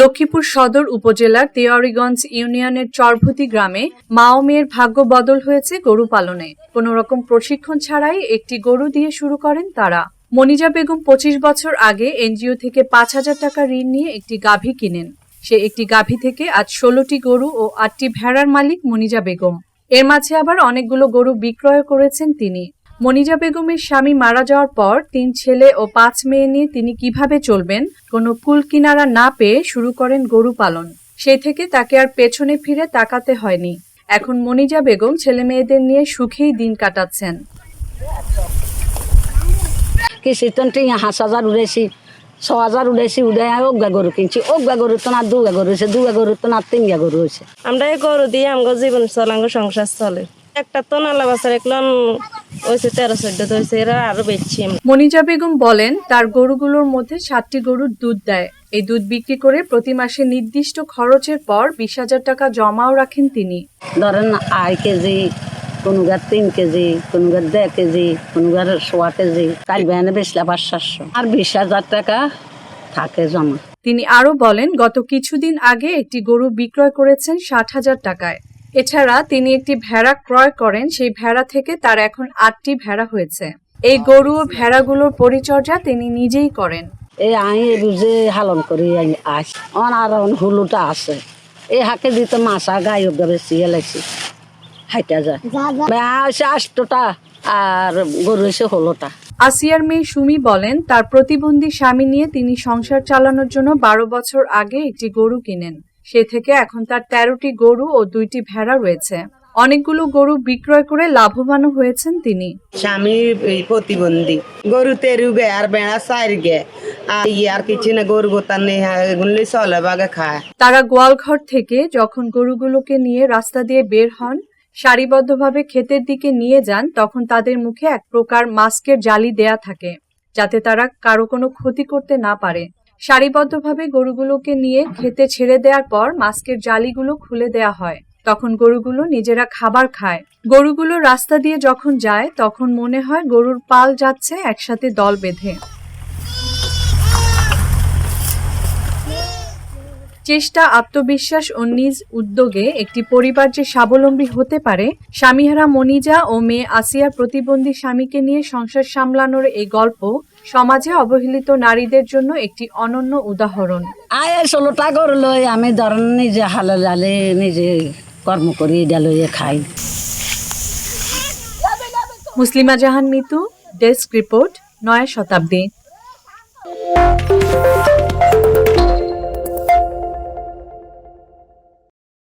লক্ষ্মীপুর সদর উপজেলার তেওয়ারিগঞ্জ ইউনিয়নের চরভতি গ্রামে মা ও মেয়ের ভাগ্য বদল হয়েছে গরু পালনে। কোনো রকম প্রশিক্ষণ ছাড়াই একটি গরু দিয়ে শুরু করেন তারা। মনিজা বেগম পঁচিশ বছর আগে এনজিও থেকে পাঁচ হাজার টাকা ঋণ নিয়ে একটি গাভী কিনেন। সে একটি গাভী থেকে আজ ষোলোটি গরু ও আটটি ভেড়ার মালিক মনিজা বেগম। এর মাঝে আবার অনেকগুলো গরু বিক্রয় করেছেন তিনি। মনিজা বেগমের স্বামী মারা যাওয়ার পর তিন ছেলে ও পাঁচ মেয়ে নিয়ে তিনি কীভাবে চলবেন কোনো কুল কিনারা না পেয়ে শুরু করেন গরু পালন। সেই থেকে তাকে আর পেছনে ফিরে তাকাতে হয়নি। এখন মনিজা বেগম ছেলে মেয়েদের নিয়ে সুখেই দিন কাটাচ্ছেন। হাঁস হাজার উড়েছি ছ হাজার উড়েছি উড়ে গরু কিনছি। ওগা গরু তো না দুগা গরু হয়েছে দুগা গরু তো না তিনগা গরু হয়েছে। আমরা এই গরু দিয়ে আমগো জীবন চলাঙ্গ সংসার চলে। একটা তো নালা বাসার একলন হয়েছে তেরো চোদ্দ হয়েছে এরা আরও বেচছি মনিজা বেগম বলেন তার গরুগুলোর মধ্যে সাতটি গরুর দুধ দেয়। এই দুধ বিক্রি করে প্রতি মাসে নির্দিষ্ট খরচের পর বিশ হাজার টাকা জমাও রাখেন তিনি। ধরেন আড়াই কেজি কোনো গার তিন কেজি কোনো গার দেড় কেজি কোনো গার সোয়া কেজি কাল বেহানে বেচলে পাঁচ সাতশো। আর বিশ হাজার টাকা থাকে জমা। তিনি আরও বলেন গত কিছুদিন আগে একটি গরু বিক্রয় করেছেন ষাট হাজার টাকায়। এছাড়া তিনি একটি ভেড়া ক্রয় করেন সেই ভেড়া থেকে তার এখন আটটি ভেড়া হয়েছে। এই গরু ও ভেড়াগুলোর পরিচর্যা তিনি নিজেই করেন। এই আমি এই বুঝে হালন করি আস অন আর অন হুলুটা আছে। এই হাকে দিতে মাছা গাই ওগা বেশি এলাইছি হাইটা যায়। আষ্টটা আর গরু হয়েছে ষোলোটা। আসিয়ার মেয়ে সুমি বলেন তার প্রতিবন্ধী স্বামী নিয়ে তিনি সংসার চালানোর জন্য বারো বছর আগে একটি গরু কিনেন। সে থেকে এখন তার তেরোটি গরু ও দুইটি ভেড়া রয়েছে। অনেকগুলো গরু বিক্রয় করে লাভবানও হয়েছেন তিনি। স্বামী প্রতিবন্ধী। গরু তেরু গে আর বেড়া সাইর গে আর ইয়ে আর কিছু না গরু গোতার নেই এগুলি খায়। তারা গোয়ালঘর থেকে যখন গরুগুলোকে নিয়ে রাস্তা দিয়ে বের হন সারিবদ্ধভাবে ক্ষেতের দিকে নিয়ে যান তখন তাদের মুখে এক প্রকার মাস্কের জালি দেয়া থাকে যাতে তারা কারও কোনো ক্ষতি করতে না পারে। সারিবদ্ধভাবে গরুগুলোকে নিয়ে খেতে ছেড়ে দেওয়ার পর মাস্কের জালিগুলো খুলে দেয়া হয়। তখন গরুগুলো নিজেরা খাবার খায়। গরুগুলো রাস্তা দিয়ে যখন যায়, তখন মনে হয় গরুর পাল যাচ্ছে, একসাথে দল বেঁধে। চেষ্টা আত্মবিশ্বাস ও নিজ উদ্যোগে একটি পরিবার যে স্বাবলম্বী হতে পারে স্বামীহারা মনিজা ও মেয়ে আসিয়ার প্রতিবন্ধী স্বামীকে নিয়ে সংসার সামলানোর এই গল্প সমাজে অবহেলিত নারীদের জন্য একটি অনন্য উদাহরণ। আয় ষোলোটা গরু লই আমি ধরেন নিজে হালে লালে নিজে কর্ম করি এটা লইয়ে খাই। মুসলিমা জাহান মিতু ডেস্ক রিপোর্ট নয়া শতাব্দী।